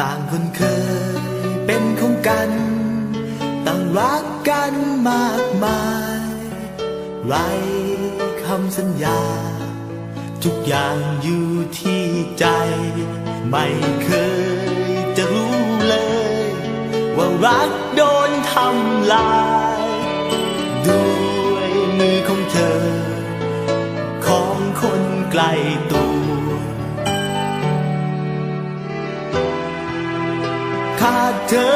ตามคนเคยเป็นของกัน ต่างรักกันมากมายไรคำสัญญา ทุกอย่างอยู่ที่ใจ ไม่เคยจะรู้เลย ว่ารักโดนทำลาย ด้วยมือของเธอ ของคนไกลตัว ขาดเธอ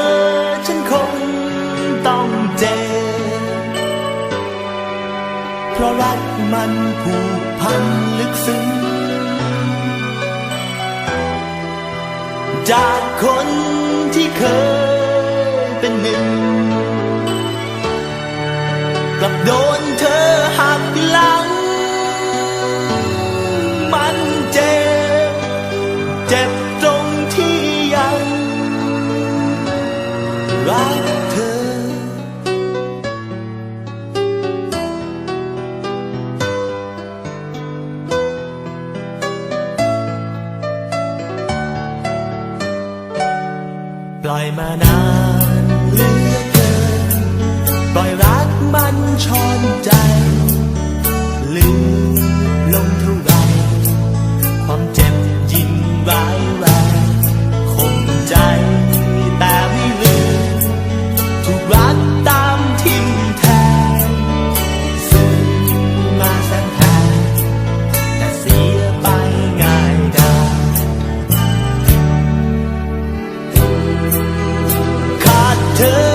ฉันคงต้องเจ็บเพราะรักมันผูกพันลึกซึ้งจากคนที่เคยเป็นหนึ่ง กลับโดนเธอหักหลัง รักเธอ ปล่อยมานานเหลือเกิน ปล่อยรักมันช้อนใจลืม ข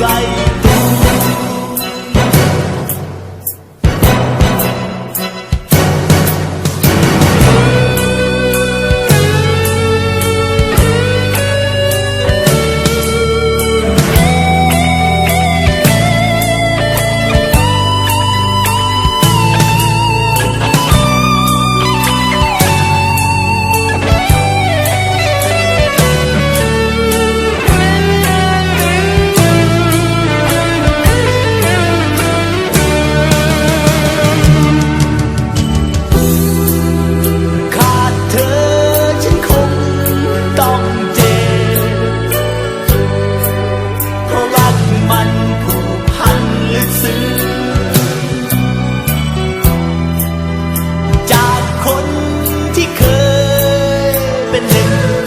ไย